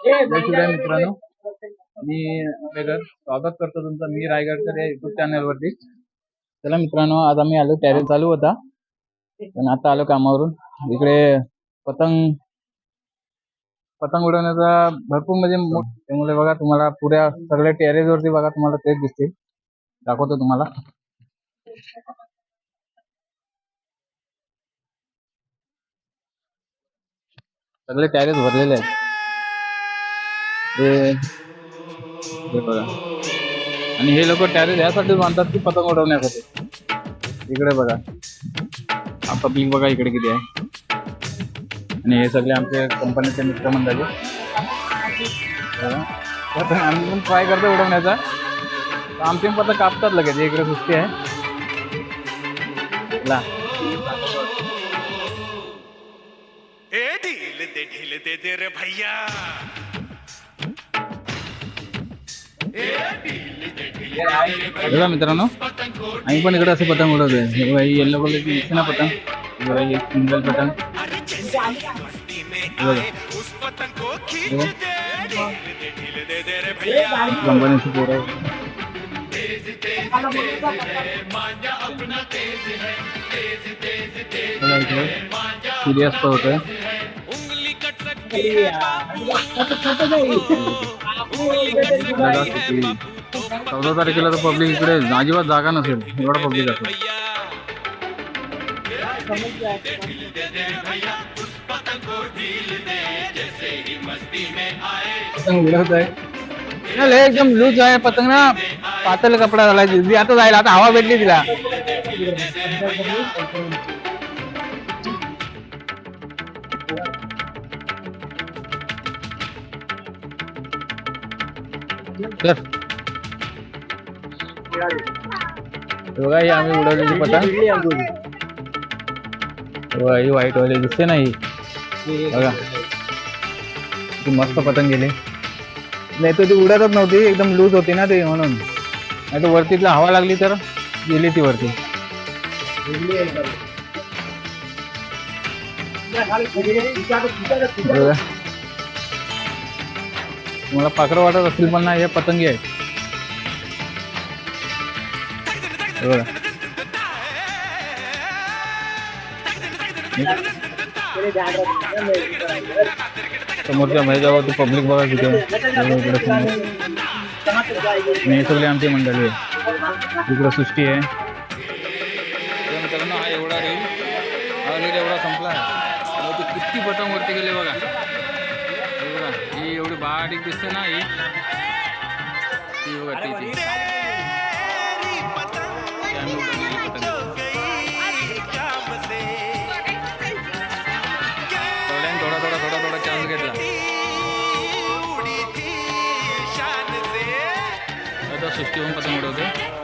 मित्रांनो. मी वेगर स्वागत करतो तुमचं मी रायगडकर या युट्यूब चॅनल वरती. चला मित्रांनो आज आम्ही आलो टॅरेस चालू होता. पण आता आलो कामावरून. इकडे पतंग पतंग उडवण्याचा भरपूर म्हणजे त्यामुळे बघा तुम्हाला पुऱ्या सगळ्या टेरेस वरती बघा तुम्हाला तेच दिसतील. दाखवतो तुम्हाला. सगळे टॅरेस भरलेले आहेत. हे हे बघा. आणि हे लोक टॅरेस यासाठी मानतात की पतंग उडवण्यासाठी? इकडे बघा. हा पब्लिक बघा इकडे किती आहे. आणि हे सगळे आमचे कंपनीचे मित्रमंडळी. बघा. पतंग आम्ही पण ट्राय करतो उडवण्याचा. तर आमचे पतंग कापतात लगेच. इकडे सुस्ती आहे. ला ए ढील दे ढील दे दे रे भैया. बघा मित्रांनो आम्ही पण इकडे असे पतंग उडवतोय हे बघा, ही येल्लो कलरची दिसते ना पतंग. हे बघा, एक सिंगल पतंग. ही कंपनीची पोरं. बघा इकडे. किती चौदा तारखेला तर पब्लिक इकडे अजिबात जागा नसेल. एवढा पब्लिक असेल पतंग लय एकदम लूज आहे पतंग ना. पातळ कपडा ती आता जाईल आता हवा भेटली तिला. तर बघा ही आम्ही उडवलेली पता बघा, ही व्हाईट वाले दिसते ना ही. बघा. ती मस्त पतंग गेली. नाही तर ती उडतच नव्हती एकदम लूज होती ना ती म्हणून. नाही तर वरती तिला हवा लागली तर गेली ती वरती. बघा. तुम्हाला पाखरं वाटत असतील पण नाही हे पतंगी आहे बघा. समोरच्या तू पब्लिक बघा तिथे. मी सगळी आमची मंडळी आहे. इकडं सृष्टी आहे. मित्रांनो हा एवढा रील हा एवढा संपला. आहे किती पतंग वरती गेले बघा. बारीक दिसते नाही ती बघा ती थोड्याने थोडा थोडा थोडा थोडा चान्स घेतला. आता सृष्टी होऊन पतंग उडवते